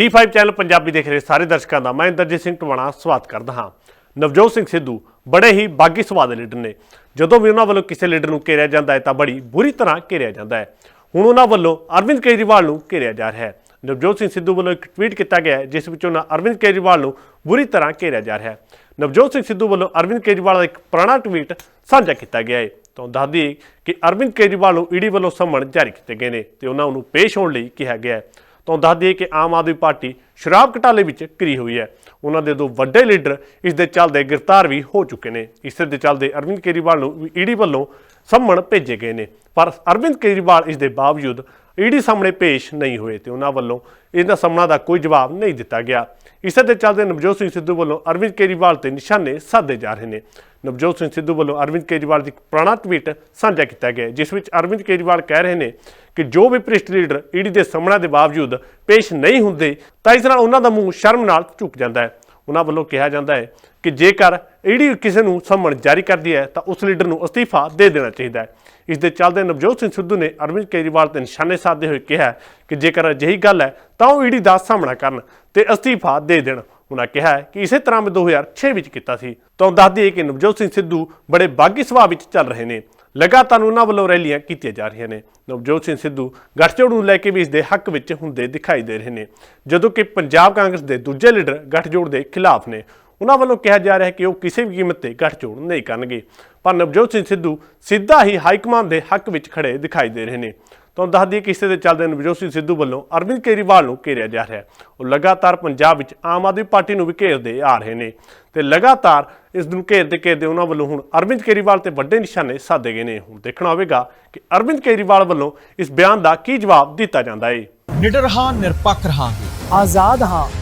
D5 channel Punjabi ਦੇਖ ਰਹੇ ਸਾਰੇ ਦਰਸ਼ਕਾਂ ਦਾ ਮੈਂ ਇੰਦਰਜੀਤ ਸਿੰਘ ਟਵਾਣਾ ਸਵਾਗਤ ਕਰਦਾ ਹਾਂ। ਨਵਜੋਤ ਸਿੰਘ ਸਿੱਧੂ ਬੜੇ ਹੀ ਬਾਗੀ ਸੁਭਾਅ ਦੇ ਲੀਡਰ ਨੇ। ਜਦੋਂ ਵੀ ਉਹਨਾਂ ਵੱਲੋਂ ਕਿਸੇ ਲੀਡਰ ਨੂੰ ਘੇਰਿਆ ਜਾਂਦਾ ਹੈ ਤਾਂ ਬੜੀ ਬੁਰੀ ਤਰ੍ਹਾਂ ਘੇਰਿਆ ਜਾਂਦਾ ਹੈ। ਹੁਣ ਉਹਨਾਂ ਵੱਲੋਂ ਅਰਵਿੰਦ ਕੇਜਰੀਵਾਲ ਨੂੰ ਘੇਰਿਆ ਜਾ ਰਿਹਾ ਹੈ। ਨਵਜੋਤ ਸਿੰਘ ਸਿੱਧੂ ਵੱਲੋਂ ਇੱਕ ਟਵੀਟ ਕੀਤਾ ਗਿਆ ਹੈ, ਜਿਸ ਵਿੱਚ ਉਹਨਾਂ ਅਰਵਿੰਦ ਕੇਜਰੀਵਾਲ ਨੂੰ ਬੁਰੀ ਤਰ੍ਹਾਂ ਘੇਰਿਆ ਜਾ ਰਿਹਾ ਹੈ। ਨਵਜੋਤ ਸਿੰਘ ਸਿੱਧੂ ਵੱਲੋਂ ਅਰਵਿੰਦ ਕੇਜਰੀਵਾਲ ਦਾ ਇੱਕ ਪੁਰਾਣਾ ਟਵੀਟ ਸਾਂਝਾ ਕੀਤਾ ਗਿਆ ਹੈ। ਤਾਂ ਦੱਸਦੀ ਕਿ ਅਰਵਿੰਦ ਕੇਜਰੀਵਾਲ ਨੂੰ ਈਡੀ ਵੱਲੋਂ ਸੰਮਣ ਜਾਰੀ ਕੀਤੇ ਗਏ ਨੇ ਤੇ ਉਹਨਾਂ ਨੂੰ ਪੇਸ਼ ਹੋਣ ਲਈ ਕਿਹਾ ਗਿਆ ਹੈ। ਤਾਂ ਦੱਸ ਦਈਏ ਕਿ ਆਮ ਆਦਮੀ ਪਾਰਟੀ ਸ਼ਰਾਬ ਘਟਾਲੇ ਵਿੱਚ ਘਿਰੀ ਹੋਈ ਹੈ। ਉਹਨਾਂ ਦੇ ਦੋ ਵੱਡੇ ਲੀਡਰ ਇਸ ਦੇ ਚੱਲਦੇ ਗ੍ਰਿਫਤਾਰ ਵੀ ਹੋ ਚੁੱਕੇ ਨੇ। ਇਸੇ ਦੇ ਚੱਲਦੇ ਅਰਵਿੰਦ ਕੇਜਰੀਵਾਲ ਨੂੰ ਈਡੀ ਵੱਲੋਂ ਸੰਮਣ ਭੇਜੇ ਗਏ ਨੇ। ਪਰ ਅਰਵਿੰਦ ਕੇਜਰੀਵਾਲ ਇਸ ਦੇ ਬਾਵਜੂਦ ਈਡੀ ਸਾਹਮਣੇ ਪੇਸ਼ ਨਹੀਂ ਹੋਏ ਤੇ ਉਹਨਾਂ ਵੱਲੋਂ ਇਹਨਾਂ ਸਾਹਮਣਾ ਦਾ ਕੋਈ ਜਵਾਬ ਨਹੀਂ ਦਿੱਤਾ ਗਿਆ। ਇਸੇ ਦੇ ਚੱਲਦੇ ਨਵਜੋਤ ਸਿੰਘ ਸਿੱਧੂ ਵੱਲੋਂ ਅਰਵਿੰਦ ਕੇਜਰੀਵਾਲ ਤੇ ਨਿਸ਼ਾਨੇ ਸਾਧੇ ਜਾ ਰਹੇ ਨੇ। ਨਵਜੋਤ ਸਿੰਘ ਸਿੱਧੂ ਵੱਲੋਂ ਅਰਵਿੰਦ ਕੇਜਰੀਵਾਲ ਦੀ ਇੱਕ ਪੁਰਾਣਾ ਟਵੀਟ ਸਾਂਝਾ ਕੀਤਾ ਗਿਆ ਜਿਸ ਵਿੱਚ ਅਰਵਿੰਦ ਕੇਜਰੀਵਾਲ ਕਹਿ ਰਹੇ ਨੇ ਕਿ ਜੋ ਵੀ ਭ੍ਰਿਸ਼ਟ ਲੀਡਰ ਈਡੀ ਦੇ ਸਾਹਮਣਾ ਦੇ ਬਾਵਜੂਦ ਪੇਸ਼ ਨਹੀਂ ਹੁੰਦੇ, ਤਾਂ ਇਸ ਨਾਲ ਉਹਨਾਂ ਦਾ ਮੂੰਹ ਸ਼ਰਮ ਨਾਲ ਝੁਕ ਜਾਂਦਾ ਹੈ। ਉਹਨਾਂ ਵੱਲੋਂ ਕਿਹਾ ਜਾਂਦਾ ਹੈ ਕਿ ਜੇਕਰ ਈਡੀ ਕਿਸੇ ਨੂੰ ਸੰਮਣ ਜਾਰੀ ਕਰਦੀ ਹੈ, ਤਾਂ ਉਸ ਲੀਡਰ ਨੂੰ ਅਸਤੀਫਾ ਦੇ ਦੇਣਾ ਚਾਹੀਦਾ ਹੈ। ਇਸ ਦੇ ਚੱਲਦੇ ਨਵਜੋਤ ਸਿੰਘ ਸਿੱਧੂ ਨੇ ਅਰਵਿੰਦ ਕੇਜਰੀਵਾਲ ਤੇ ਨਿਸ਼ਾਨੇ ਸਾਧਦੇ ਹੋਏ ਕਿਹਾ ਕਿ ਜੇਕਰ ਅਜਿਹੀ ਗੱਲ ਹੈ, ਤਾਂ ਉਹ ਈਡੀ ਦਾ ਸਾਹਮਣਾ ਕਰਨ ਤੇ ਅਸਤੀਫਾ ਦੇ ਦੇਣ। ਉਹਨਾਂ ਕਿਹਾ ਕਿ ਇਸੇ ਤਰ੍ਹਾਂ ਮੈਂ 2006 ਵਿੱਚ ਕੀਤਾ ਸੀ। ਤਾਂ ਦੱਸ ਦਈਏ ਕਿ ਨਵਜੋਤ ਸਿੰਘ ਸਿੱਧੂ ਬੜੇ ਬਾਗੀ ਸੁਭਾਅ ਵਿੱਚ ਚੱਲ ਰਹੇ ਨੇ। ਲਗਾਤਾਰ ਉਹਨਾਂ ਵੱਲੋਂ ਰੈਲੀਆਂ ਕੀਤੀਆਂ ਜਾ ਰਹੀਆਂ ਨੇ। ਨਵਜੋਤ ਸਿੰਘ ਸਿੱਧੂ ਗੱਠਜੋੜ ਨੂੰ ਲੈ ਕੇ ਵੀ ਇਸ ਦੇ ਹੱਕ ਵਿੱਚ ਹੁੰਦੇ ਦਿਖਾਈ ਦੇ ਰਹੇ ਨੇ। ਜਦੋਂ ਕਿ ਪੰਜਾਬ ਕਾਂਗਰਸ ਦੇ ਦੂਜੇ ਲੀਡਰ ਗੱਠਜੋੜ ਦੇ ਖਿਲਾਫ ਨੇ। ਉਹਨਾਂ ਵੱਲੋਂ ਕਿਹਾ ਜਾ ਰਿਹਾ ਹੈ ਕਿ ਉਹ ਕਿਸੇ ਵੀ ਕੀਮਤ ਤੇ ਗੱਠਜੋੜ ਨਹੀਂ ਕਰਨਗੇ। ਪਰ ਨਵਜੋਤ ਸਿੰਘ ਸਿੱਧੂ ਸਿੱਧਾ ਹੀ ਹਾਈਕਮਾਨ ਦੇ ਹੱਕ ਵਿੱਚ ਖੜੇ ਦਿਖਾਈ ਦੇ ਰਹੇ ਨੇ। ਤੁਹਾਨੂੰ ਦੱਸ ਦਈਏ ਕਿ ਇਸੇ ਦੇ ਚੱਲਦੇ ਨਵਜੋਤ ਸਿੰਘ ਸਿੱਧੂ ਵੱਲੋਂ ਅਰਵਿੰਦ ਕੇਜਰੀਵਾਲ ਨੂੰ ਘੇਰਿਆ ਜਾ ਰਿਹਾ ਹੈ। ਉਹ ਲਗਾਤਾਰ ਪੰਜਾਬ ਵਿੱਚ ਆਮ ਆਦਮੀ ਪਾਰਟੀ ਨੂੰ ਵੀ ਘੇਰਦੇ ਆ ਰਹੇ ਨੇ ਤੇ ਲਗਾਤਾਰ ਇਸ ਨੂੰ ਘੇਰਦੇ ਘੇਰਦੇ ਉਹਨਾਂ ਵੱਲੋਂ ਹੁਣ ਅਰਵਿੰਦ ਕੇਜਰੀਵਾਲ ਤੇ ਵੱਡੇ ਨਿਸ਼ਾਨੇ ਸਾਧੇ ਗਏ ਨੇ। ਹੁਣ ਦੇਖਣਾ ਹੋਵੇਗਾ ਕਿ ਅਰਵਿੰਦ ਕੇਜਰੀਵਾਲ ਵੱਲੋਂ ਇਸ ਬਿਆਨ ਦਾ ਕੀ ਜਵਾਬ ਦਿੱਤਾ ਜਾਂਦਾ ਹੈ। ਨਿਡਰ ਹਾਂ ਨਿਰਪੱਖ ਰਹਾਂਗੇ। ਆਜ਼ਾਦ ਹਾਂ।